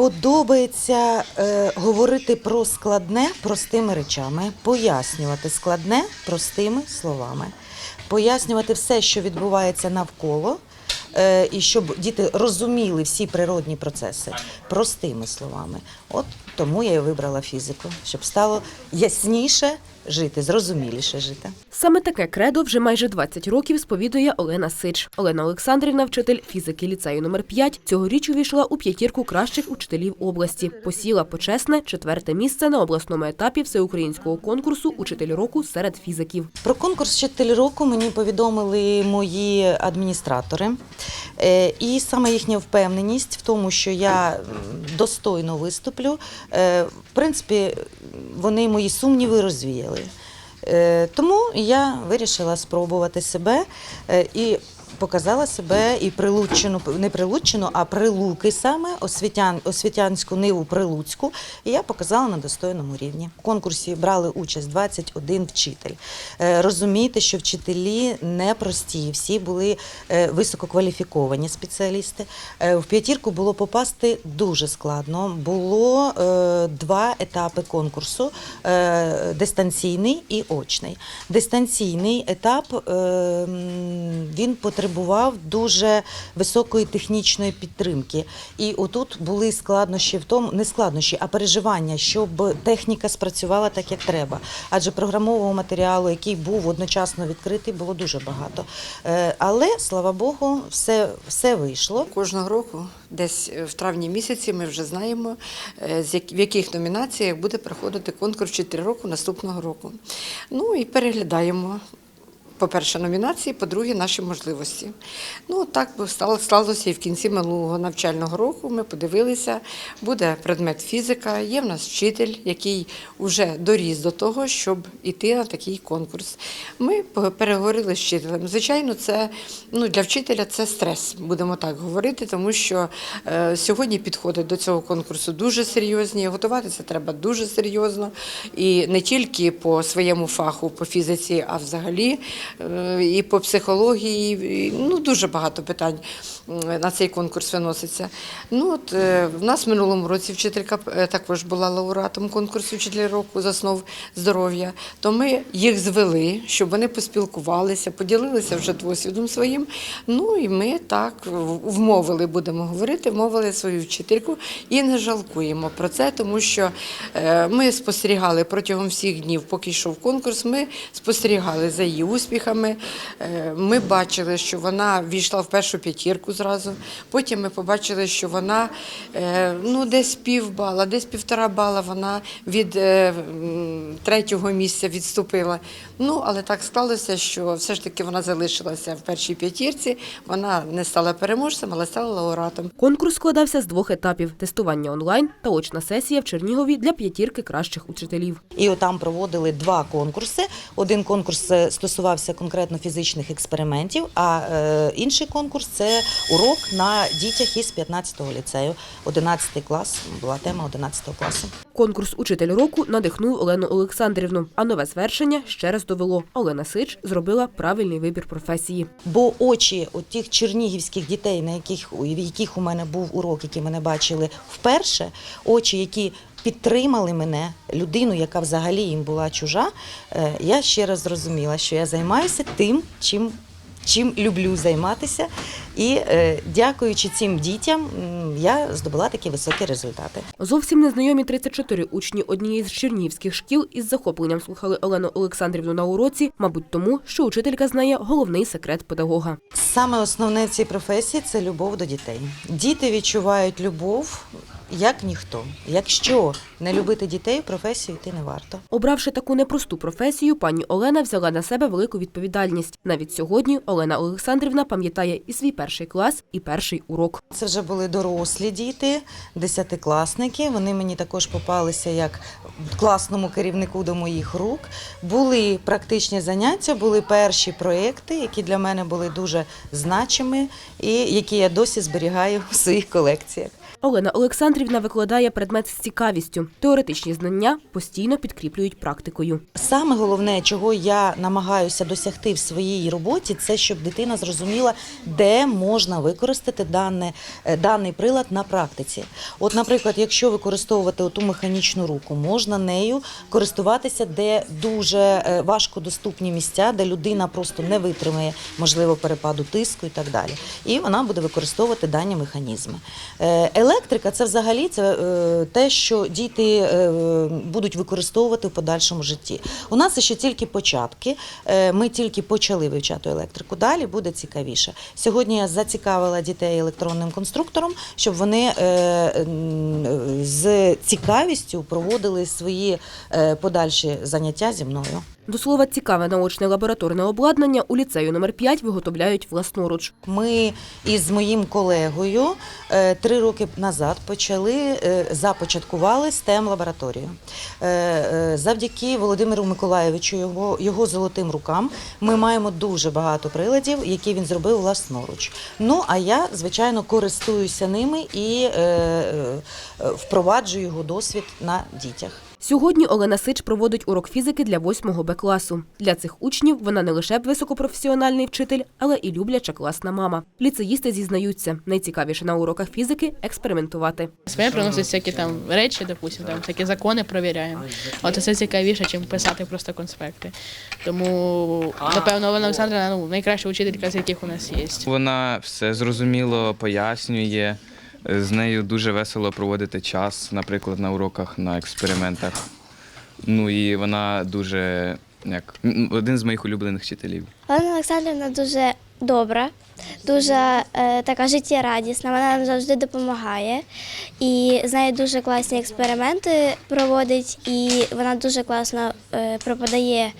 Подобається е, говорити про складне простими речами, пояснювати складне простими словами, пояснювати все, що відбувається навколо, і щоб діти розуміли всі природні процеси простими словами. От тому я і вибрала фізику, щоб стало ясніше жити, зрозуміліше жити. Саме таке кредо вже майже 20 років сповідує Олена Сич. Олена Олександрівна, вчитель фізики ліцею номер 5 цьогоріч увійшла у п'ятірку кращих учителів області. Посіла почесне четверте місце на обласному етапі всеукраїнського конкурсу Учитель року серед фізиків. Про конкурс «Вчитель року мені повідомили мої адміністратори. Е, І саме їхня впевненість в тому, що я достойно виступлю. е, В принципі, вони мої сумніви розвіяли. Е, Тому я вирішила спробувати себе і показала себе і прилуччину, не прилуччину, а прилуки саме освітян, освітянську ниву прилуцьку. І я показала на достойному рівні. В конкурсі брали участь 21 вчитель. Е, Розумійте, що вчителі непрості, всі були е, висококваліфіковані спеціалісти. Е, В п'ятірку було попасти дуже складно. Було два етапи конкурсу: дистанційний і очний. Дистанційний етап е, він потребував дуже високої технічної підтримки. І отут були складнощі в тому, не складнощі, а переживання, щоб техніка спрацювала так, як треба. Адже програмового матеріалу, який був одночасно відкритий, було дуже багато. Е, Але слава Богу, все, все вийшло. Кожного року, десь е, в травні місяці, ми вже знаємо, е, в яких номінаціях буде проходити конкурс 4 року наступного року. Ну і переглядаємо. По-перше, номінації, по-друге, наші можливості. Ну, так сталося і в кінці минулого навчального року. Ми подивилися, буде предмет фізика, є в нас вчитель, який вже доріс до того, щоб йти на такий конкурс. Ми переговорили з вчителем. Звичайно, це ну, для вчителя це стрес, будемо так говорити, тому що е, сьогодні підходи до цього конкурсу дуже серйозні. Готуватися треба дуже серйозно. І не тільки по своєму фаху, по фізиці, а взагалі і по психології. і, Ну, дуже багато питань на цей конкурс виноситься. Ну, от, е, в нас в минулому році вчителька е, також була лауреатом конкурсу «Вчитель року з основ здоров'я. То ми їх звели, щоб вони поспілкувалися, поділилися вже досвідом своїм. Ну і ми так вмовили, будемо говорити, вмовили свою вчительку і не жалкуємо про це, тому що е, ми спостерігали протягом всіх днів, поки йшов конкурс. Ми спостерігали за її успіхами. Е, Ми бачили, що вона війшла в першу п'ятірку зразу. Потім ми побачили, що вона е, ну, десь пів бала, десь півтора бала вона від е, третього місця відступила. Ну, але так склалося, що все ж таки вона залишилася в першій п'ятірці. Вона не стала переможцем, але стала лауреатом. Конкурс складався з двох етапів: тестування онлайн та очна сесія в Чернігові для п'ятірки кращих учителів. І там проводили два конкурси. Один конкурс е, стосувався конкретно фізичних експериментів, а інший конкурс це урок на дітях із 15-го ліцею. 11 клас була тема 11 класу. Конкурс Учитель року надихнув Олену Олександрівну, а нове звершення ще раз довело. Олена Сич зробила правильний вибір професії. Бо очі от тих чернігівських дітей, на яких в яких у мене був урок, які мене бачили вперше, очі, які підтримали мене, людину, яка взагалі їм була чужа, е, я ще раз зрозуміла, що я займаюся тим, чим. Чим люблю займатися, і е, дякуючи цим дітям, я здобула такі високі результати. Зовсім незнайомі 34 учні однієї з чернігівських шкіл із захопленням слухали Олену Олександрівну на уроці, мабуть, тому, що учителька знає головний секрет педагога. Саме основне в цій професії це любов до дітей. Діти відчувають любов як ніхто. Якщо не любити дітей, професію йти не варто. Обравши таку непросту професію, пані Олена взяла на себе велику відповідальність. Навіть сьогодні Олена Олександрівна пам'ятає і свій перший клас, і перший урок. Це вже були дорослі діти, десятикласники. Вони мені також попалися як класному керівнику до моїх рук. Були практичні заняття, були перші проекти, які для мене були дуже значими і які я досі зберігаю в своїх колекціях. Олена Олександрівна викладає предмет з цікавістю. Теоретичні знання постійно підкріплюють практикою. Саме головне, чого я намагаюся досягти в своїй роботі, це щоб дитина зрозуміла, де можна використати дане, е, даний прилад на практиці. От, наприклад, якщо використовувати ту механічну руку, можна нею користуватися, де дуже е, важкодоступні місця, де людина просто не витримає можливо перепаду тиску і так далі. І вона буде використовувати дані механізми. Електрика це взагалі це е, те, що діти е, будуть використовувати в подальшому житті. У нас ще тільки початки. Е, Ми тільки почали вивчати електрику. Далі буде цікавіше. Сьогодні я зацікавила дітей електронним конструктором, щоб вони з цікавістю проводили свої подальші заняття зі мною. До слова, цікаве наочне лабораторне обладнання у ліцею номер 5 виготовляють власноруч. Ми із моїм колегою е, три роки назад почали е, започаткували stem лабораторію. Е, Завдяки Володимиру Миколаєвичу, його, його золотим рукам, ми маємо дуже багато приладів, які він зробив власноруч. Ну а я, звичайно, користуюся ними і впроваджую його досвід на дітях. Сьогодні Олена Сич проводить урок фізики для 8 Б класу. Для цих учнів вона не лише високопрофесіональний вчитель, але і любляча класна мама. Ліцеїсти зізнаються, найцікавіше на уроках фізики експериментувати. Своє приносять всякі там речі, допустим, там всякі закони перевіряємо. От це цікавіше, ніж писати просто конспекти. Тому, напевно, Олена Олександрівна ну, найкраща учителька, з яких у нас є. Вона все зрозуміло пояснює. З нею дуже весело проводити час, наприклад, на уроках, на експериментах. Ну і вона дуже як один з моїх улюблених вчителів. Олена Олександрівна дуже добра, дуже е, така життєрадісна. Вона нам завжди допомагає. І з нею дуже класні експерименти проводить, і вона дуже класно е, преподає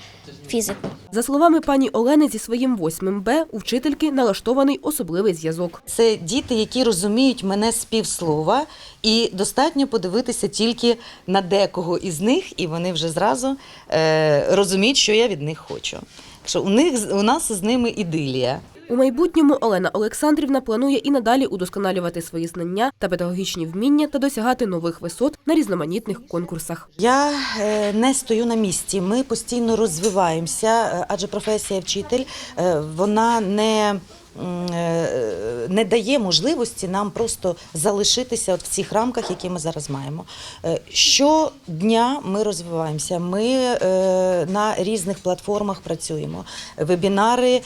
фізику. За словами пані Олени, зі своїм 8 Б у вчительки налаштований особливий зв'язок. Це діти, які розуміють мене з півслова, і достатньо подивитися тільки на декого із них, і вони вже зразу е, розуміють, що я від них хочу. Що у них з- у нас з ними ідилія. У майбутньому Олена Олександрівна планує і надалі удосконалювати свої знання та педагогічні вміння та досягати нових висот на різноманітних конкурсах. Я е, не стою на місці. Ми постійно розвиваємося, е, адже професія вчитель е, вона не. Е, Не дає можливості нам просто залишитися от в цих рамках, які ми зараз маємо. Е, Щодня ми розвиваємося. Ми е, на різних платформах працюємо. Вебінари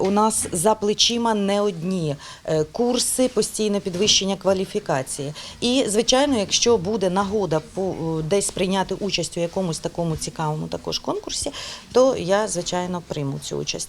у нас за плечима не одні. Курси постійне підвищення кваліфікації. І, звичайно, якщо буде нагода десь прийняти участь у якомусь такому цікавому також конкурсі, то я звичайно прийму цю участь.